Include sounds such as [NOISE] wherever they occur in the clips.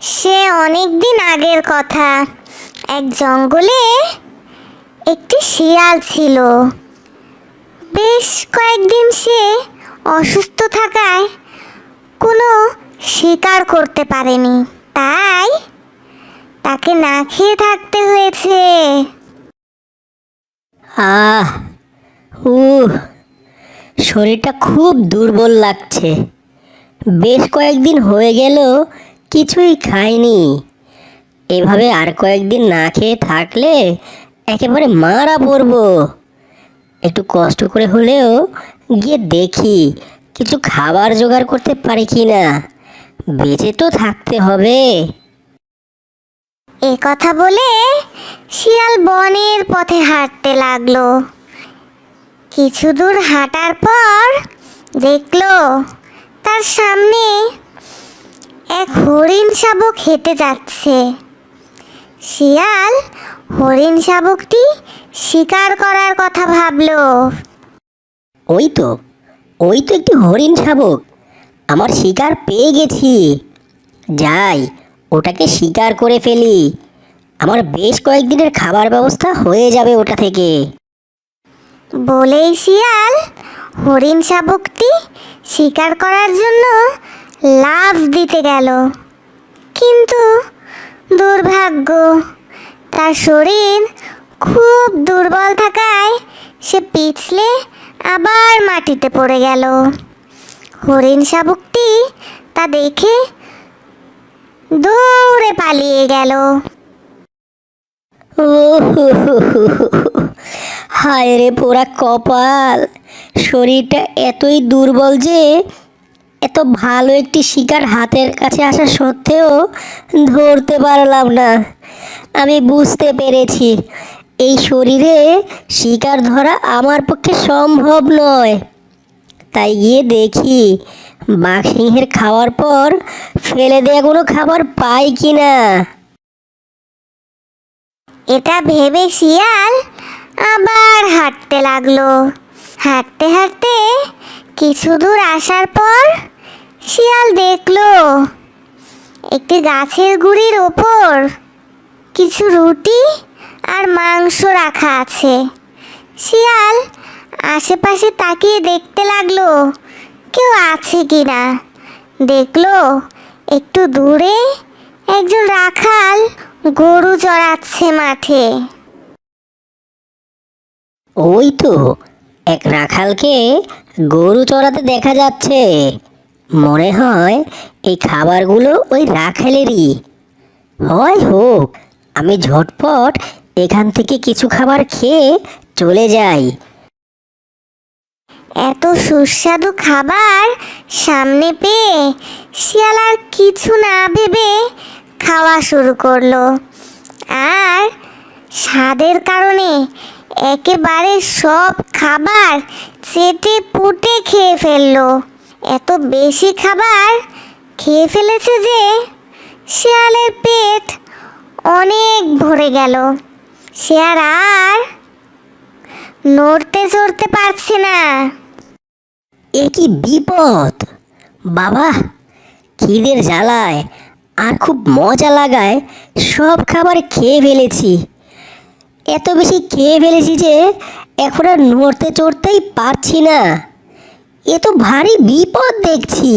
সে অনেক দিন আগের কথা। এক জঙ্গলে একটি শিয়াল ছিল। বেশ কয়েকদিন সে অসুস্থ থাকায় কোনো শিকার করতে পারেনি। তাই তাকে না খেয়ে থাকতে হয়েছে। আহ উ শরীরটা খুব দুর্বল লাগছে। বেশ কয়েকদিন হয়ে গেল কিছুই খাইনি। এভাবে আর কয়েকদিন না খেয়ে থাকলে একেবারে মারা পড়ব। একটু কষ্ট করে হলেও গিয়ে দেখি কিছু খাবার জোগাড় করতে পারি কি না বেঁচে তো থাকতে হবে। এ কথা বলে শিয়াল বনের পথে হাঁটতে লাগল। কিছু দূর হাঁটার পর দেখল তার সামনে এক হরিণ শাবক হেঁটে যাচ্ছে। শিয়াল হরিণ শাবকটি শিকার করার কথা ভাবলো। ওই তো ওই তো একটি হরিণ শাবক। আমার শিকার পেয়ে গেছি। যাই ওটাকে শিকার করে ফেলি। আমার বেশ কয়েকদিনের খাবার ব্যবস্থা হয়ে যাবে ওটা থেকে। বলেই শিয়াল হরিণ শাবকটি শিকার করার জন্য লাফ দিতে গেল কিন্তু দুর্ভাগ্য, তার শরীর খুব দুর্বল থাকায় সে পিছলে আবার মাটিতে পড়ে গেল হরিণ শাবকটি তা দেখে দৌড়ে পালিয়ে গেল। হায় রে পোড়া কপাল, শরীরটা এতই দুর্বল যে এত ভালো একটি শিকার হাতের কাছে আসা সত্ত্বেও ধরতে পারলাম না। আমি বুঝতে পেরেছি, এই শরীরে শিকার ধরা আমার পক্ষে সম্ভব নয়। তাই গিয়ে দেখি, বাঘ সিংহের খাওয়ার পর ফেলে দেওয়া কোনো খাবার পাই কি না এটা ভেবে শিয়াল আবার হাঁটতে লাগল। হাঁটতে হাঁটতে কিছু দূর আসার পর শিয়াল দেখল, একটি গাছের গুড়ির ওপর কিছু রুটি আর মাংস রাখা আছে। শিয়াল আশেপাশে তাকিয়ে দেখতে লাগল, কেউ আছে কি না দেখল, একটু দূরে একজন রাখাল গরু চড়াচ্ছে মাঠে। ওই তো, এক রাখালকে গরু চড়াতে দেখা যাচ্ছে। মনে হয় এই খাবারগুলো ওই রাখালেরই। হয় হোক, আমি ঝটপট এখান থেকে কিছু খাবার খেয়ে চলে যাই। এত সুস্বাদু খাবার সামনে পেয়ে শিয়াল আর কিছু না ভেবে খাওয়া শুরু করল। আর স্বাদের কারণে একেবারে সব খাবার চেটে পুটে খেয়ে ফেলল। এত বেশি খাবার খেয়ে ফেলেছে যে শেয়ালের পেট অনেক ভরে গেল। আর আর নড়তে চড়তে পারছে না। এ কি বিপদ? বাবা, খিদের জ্বালায় আর খুব মজা লাগায় সব খাবার খেয়ে ফেলেছি। এত বেশি খেয়ে ফেলেছি যে এখন আর নড়তে চড়তেই পারছি না। এ তো ভারী বিপদ দেখছি।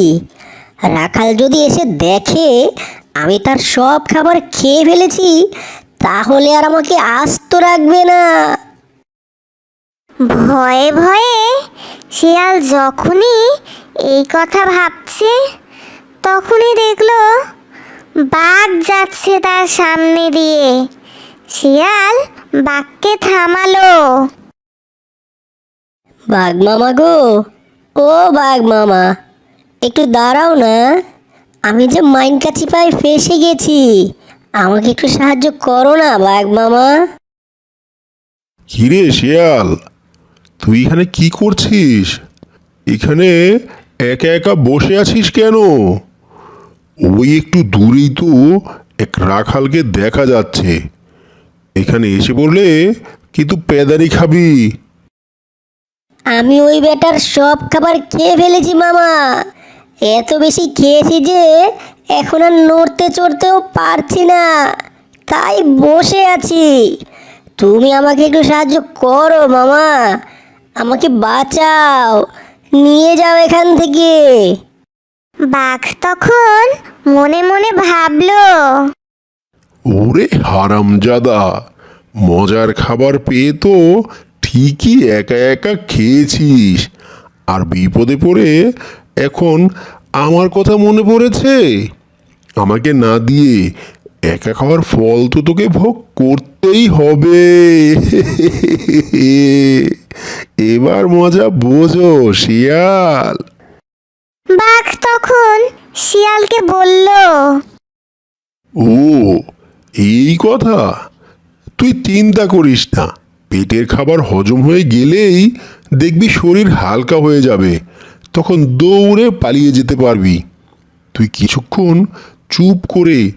রাখাল যদি এসে দেখে আমি তার সব খাবার খেয়ে ফেলেছি, তাহলে আর আমাকে আস্ত রাখবে না। ভয়ে ভয়ে শিয়াল যখনই এই কথা ভাবছে, তখনই দেখল বাঘ যাচ্ছে তার সামনে দিয়ে। শিয়াল বাঘকে থামালো। বাঘ মামা গো। ও বাঘ মামা, একটু দাঁড়াও না। আমি যে মাইন কাছি পায়ে ফেসে গেছি, আমাকে একটু সাহায্য করো না বাঘ মামা। কিরে শিয়াল, তুই এখানে কি করছিস? এখানে একা একা বসে আছিস কেন? ওই একটু দূরেই তো এক রাখালকে দেখা যাচ্ছে। এখানে এসে বললে, কিন্তু পেদানি খাবি? আমি ওই বেটার সব খাবার খেয়ে ফেলেছি মামা। এত বেশি খেয়েছি যে এখন আর নড়তে চড়তেও পারছি না। তাই বসে আছি। তুমি আমাকে একটু সাহায্য করো মামা। আমাকে বাঁচাও। নিয়ে যাও এখান থেকে। বাঘ তখন মনে মনে ভাবলো। ওরে হারামজাদা মজার খাবার পেয়ে তো ঠিকই একা একা খেয়েছিস। আর বিপদে পড়ে এখন আমার কথা মনে পড়েছে। আমাকে না দিয়ে একা খাওয়ার ফল তো তোকে ভোগ করতেই হবে। এবার মজা বোঝো শিয়াল। বাঘ তখন শিয়ালকে বলল ও এই কথা? তুই চিন্তা করিস না। পেটের খাবার হজম হয়ে গেলেই দেখবি শরীর হালকা হয়ে যাবে। তখন দৌড়ে পালিয়ে যেতে পারবি। তুই কিছুক্ষণ চুপ করে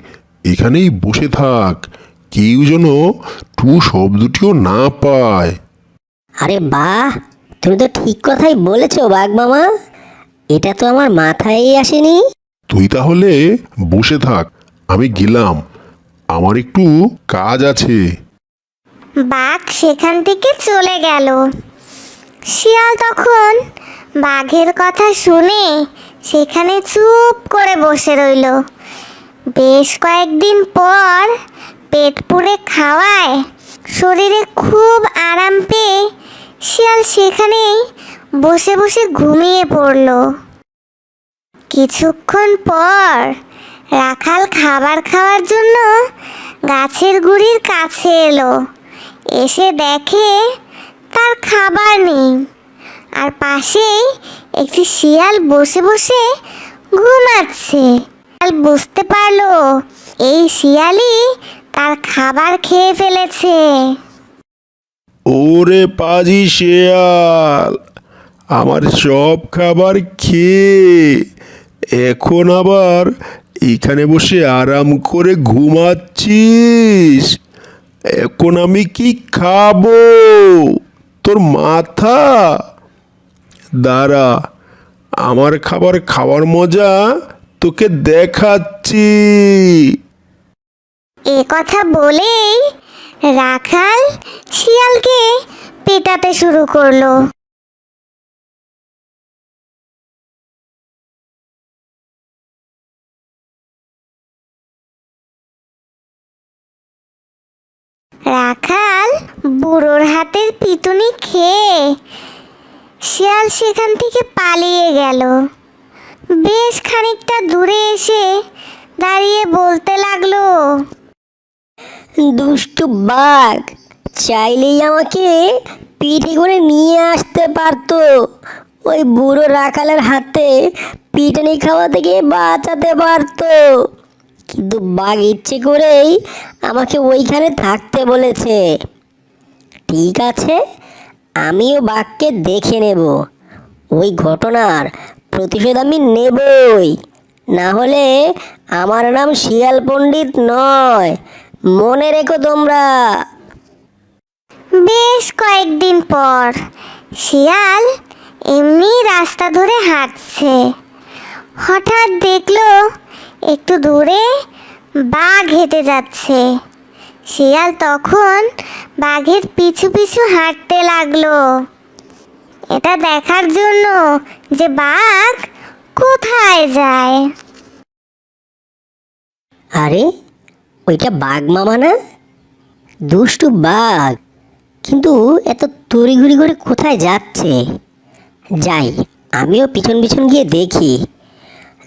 এখানেই বসে থাক। কেউ যেন টু শব্দটিও না পায়। আরে বাহ! তুমি তো ঠিক কথাই বলেছ বাঘ মামা। এটা তো আমার মাথায় আসেনি। তুই তাহলে বসে থাক। আমি গেলাম। আমার একটু কাজ আছে। বাঘ সেখান থেকে চলে গেল। শিয়াল তখন বাঘের কথা শুনে সেখানে চুপ করে বসে রইল। বেশ কয়েকদিন পর পেট পুড়ে খাওয়ায় শরীরে খুব আরাম পেয়ে শিয়াল সেখানেই বসে বসে ঘুমিয়ে পড়ল। কিছুক্ষণ পর রাখাল খাবার খাওয়ার জন্য গাছের গুড়ির কাছে এলো। এসে দেখে তার খাবার নেই। আর পাশেই একটি শিয়াল বসে বসে ঘুমাচ্ছে। বুঝতে পারল, এই শিয়ালই তার খাবার খেয়ে ফেলেছে। ওরে পাজি শেয়াল, আমার সব খাবার খেয়ে এখন আবার এখানে বসে আরাম করে ঘুমাচ্ছিস? এখন আমি কি খাব? তোর মাথা? দাঁড়া, আমার খাবার খাওয়ার মজা তোকে দেখাচ্ছি। এ কথা বলেই রাখাল শিয়ালকে পেটাতে শুরু করল। বুড়োর হাতের পিটুনি খেয়ে শিয়াল সেখান থেকে পালিয়ে গেল। বেশ খানিকটা দূরে এসে দাঁড়িয়ে বলতে লাগল, দুষ্টু বাঘ, চাইলেই আমাকে পিঠে করে নিয়ে আসতে পারতো। ওই বুড়ো রাখালের হাতে পিটানি খাওয়া থেকে বাঁচাতে পারতো। কিন্তু বাঘ ইচ্ছে করেই আমাকে ওইখানে থাকতে বলেছে। ঠিক আছে, আমিও বাঘকে দেখে নেব। ওই ঘটনার প্রতিশোধ আমি নেবই। না হলে আমার নাম শিয়াল পণ্ডিত নয়। মনে রেখো তোমরা। বেশ কয়েকদিন পর শিয়াল এমনি রাস্তা ধরে হাঁটছে। হঠাৎ দেখল একটু দূরে বাঘ হেঁটে যাচ্ছে। শিয়াল তখন বাঘের পিছু পিছু হাঁটতে লাগল। এটা দেখার জন্য যে বাঘ কোথায় যায়। আরে, ওইটা বাঘ মামা না? দুষ্টু বাঘ। কিন্তু এত তড়িঘড়ি করে কোথায় যাচ্ছে? যাই, আমিও পিছন পিছন গিয়ে দেখি।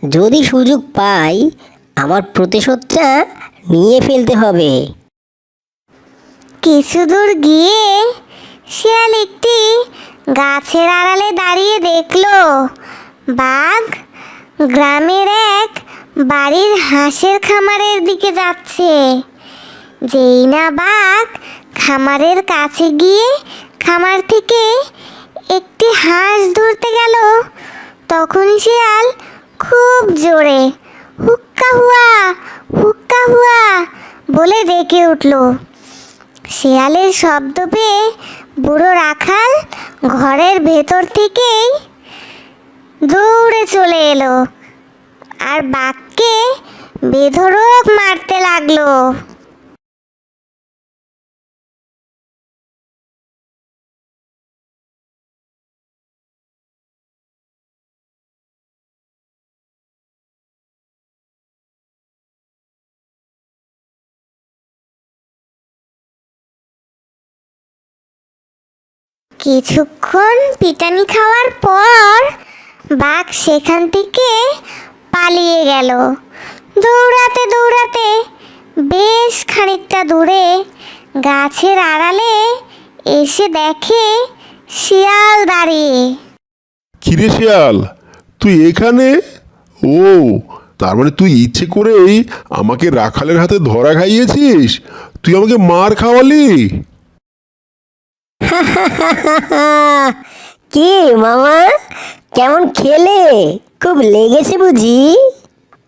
যদি সুযোগ পাই, আমার প্রতিশোধটা নিয়ে ফেলতে হবে। কিছু দূর গিয়ে শিয়াল একটি গাছের আড়ালে দাঁড়িয়ে দেখল। বাঘ গ্রামের এক বাড়ির হাঁসের খামারের দিকে যাচ্ছে। যেই না বাঘ খামারের কাছে গিয়ে খামার থেকে একটি হাঁস ধরতে গেল তখন শিয়াল খুব জোরে হুক্কা হুয়া হুক্কা হুয়া বলে ডেকে উঠল। শিয়ালের শব্দ পেয়ে বুড়ো রাখাল ঘরের ভেতর থেকেই দৌড়ে চলে এলো। আর বাঘকে বেধরক মারতে লাগল। কিছুক্ষণ পিটানি খাওয়ার পর বাঘ সেখান থেকে পালিয়ে গেল। দৌড়াতে দৌড়াতে বেশ খানিকটা দূরে গাছের আড়ালে এসে দেখে শিয়াল দাঁড়িয়ে। কিরে শিয়াল, তুই এখানে? ও, তার মানে তুই ইচ্ছে করেই আমাকে রাখালের হাতে ধরা খাইয়েছিস? তুই আমাকে মার খাওয়ালি? [LAUGHS] কি মামা? কেমন খেলে? খুব লেগেছে বুঝি।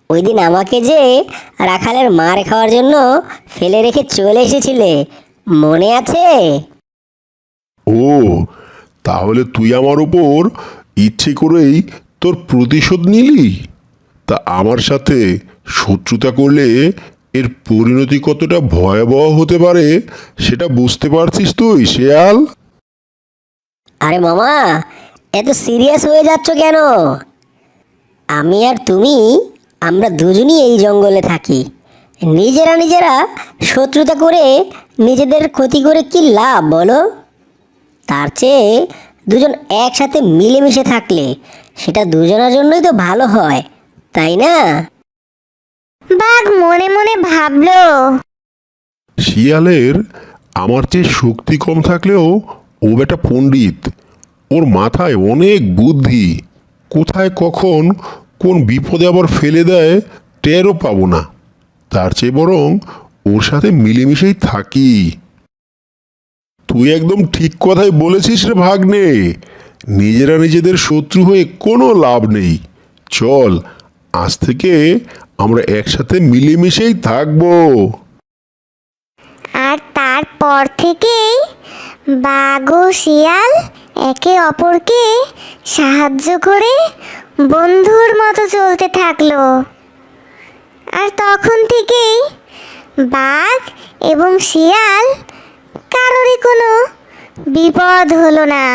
ওই দিন আমাকে যে রাখালের মার খাওয়ার জন্য ফেলে রেখে চলে এসেছিলে, মনে আছে? ও, তাহলে তুই আমার ওপর ইচ্ছে করেই তোর প্রতিশোধ নিলি? তা আমার সাথে শত্রুতা করলে এর পরিণতি কতটা ভয়াবহ হতে পারে, সেটা বুঝতে পারছিস তুই, শেয়াল? আরে মামা, এত সিরিয়াস হয়ে যাচ্ছ কেন? আমি আর তুমি, আমরা দুজনই এই জঙ্গলে থাকি। নিজেরা নিজেরা শত্রুতা করে নিজেদের ক্ষতি করে কি লাভ, বলো? তার চেয়ে দুজন একসাথে মিলেমিশে থাকলে সেটা দুজনের জন্যই তো ভালো হয়, তাই না? বাঘ মনে মনে ভাবলো। শিয়ালের আমার চেয়ে শক্তি কম থাকলেও ও বেটা পণ্ডিত। ওর মাথায় অনেক বুদ্ধি। কোথায় কখন কোন বিপদে আবার ফেলে দেয় টেরও পাবো না। তার চেয়ে বরং ওর সাথে মিলেমিশেই থাকি। তুই একদম ঠিক কথাই বলেছিস রে ভাগ্নে। নিজেরা নিজেদের শত্রু হয়ে কোনো লাভ নেই। চল, আজ থেকে আমরা একসাথে মিলেমিশেই থাকব। আর তারপর থেকেই বাঘ ও শিয়াল একে অপরকে সাহায্য করে বন্ধুর মতো চলতে থাকল। আর তখন থেকেই বাঘ এবং শিয়াল কারোরই কোনো বিপদ হলো না।